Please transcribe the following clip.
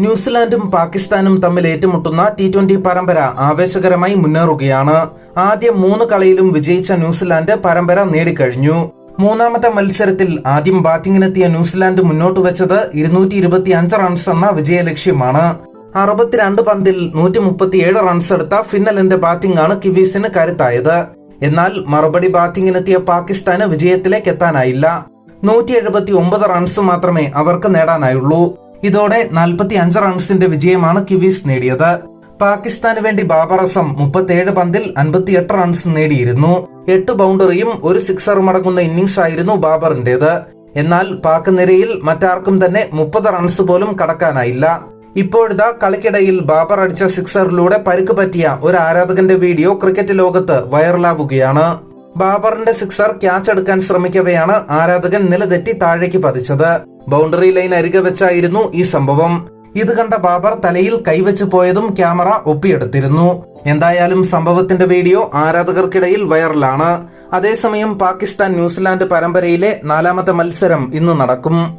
ന്യൂസിലാൻഡും പാകിസ്ഥാനും തമ്മിൽ ഏറ്റുമുട്ടുന്ന T twenty പരമ്പര ആവേശകരമായി മുന്നേറുകയാണ്. ആദ്യ മൂന്ന് കളിയിലും വിജയിച്ച ന്യൂസിലാൻഡ് പരമ്പര നേടിക്കഴിഞ്ഞു. മൂന്നാമത്തെ മത്സരത്തിൽ ആദ്യം ബാറ്റിംഗിനെത്തിയ ന്യൂസിലാൻഡ് മുന്നോട്ട് വെച്ചത് ഇരുന്നൂറ്റി ഇരുപത്തി അഞ്ച് റൺസ് എന്ന വിജയലക്ഷ്യമാണ്. അറുപത്തിരണ്ട് പന്തിൽ നൂറ്റി മുപ്പത്തിയേഴ് റൺസ് എടുത്ത ഫിന്നലിന്റെ ബാറ്റിംഗ് ആണ് കിവീസിന് കരുത്തായത്. എന്നാൽ മറുപടി ബാറ്റിംഗിനെത്തിയ പാകിസ്ഥാന് വിജയത്തിലേക്ക് എത്താനായില്ല. നൂറ്റി എഴുപത്തി ഒമ്പത് റൺസ് മാത്രമേ അവർക്ക് നേടാനായുള്ളൂ. ഇതോടെ നാൽപ്പത്തി അഞ്ച് റൺസിന്റെ വിജയമാണ് കിവീസ് നേടിയത്. പാകിസ്ഥാന് വേണ്ടി ബാബർ അസം മുപ്പത്തിയേഴ് പന്തിൽ അൻപത്തിയെട്ട് റൺസ് നേടിയിരുന്നു. എട്ട് ബൗണ്ടറിയും ഒരു സിക്സറും അടങ്ങുന്ന ഇന്നിംഗ്സ് ആയിരുന്നു ബാബറിന്റേത്. എന്നാൽ പാക് നിരയിൽ മറ്റാർക്കും തന്നെ മുപ്പത് റൺസ് പോലും കടക്കാനായില്ല. ഇപ്പോഴിതാ കളിക്കിടയിൽ ബാബർ അടിച്ച സിക്സറിലൂടെ പരുക്ക് പറ്റിയ ഒരു ആരാധകന്റെ വീഡിയോ ക്രിക്കറ്റ് ലോകത്ത് വൈറലാവുകയാണ്. ബാബറിന്റെ സിക്സർ ക്യാച്ച് എടുക്കാൻ ശ്രമിക്കവെയാണ് ആരാധകൻ നിലതെറ്റി താഴേക്ക് പതിച്ചത്. ബൗണ്ടറി ലൈൻ അരികെ വെച്ചായിരുന്നു ഈ സംഭവം. ഇത് കണ്ട ബാബർ തലയിൽ കൈവച്ചു പോയതും ക്യാമറ ഒപ്പിയെടുത്തിരുന്നു. എന്തായാലും സംഭവത്തിന്റെ വീഡിയോ ആരാധകർക്കിടയിൽ വൈറലാണ്. അതേസമയം പാകിസ്ഥാൻ ന്യൂസിലാൻഡ് പരമ്പരയിലെ നാലാമത്തെ മത്സരം ഇന്ന് നടക്കും.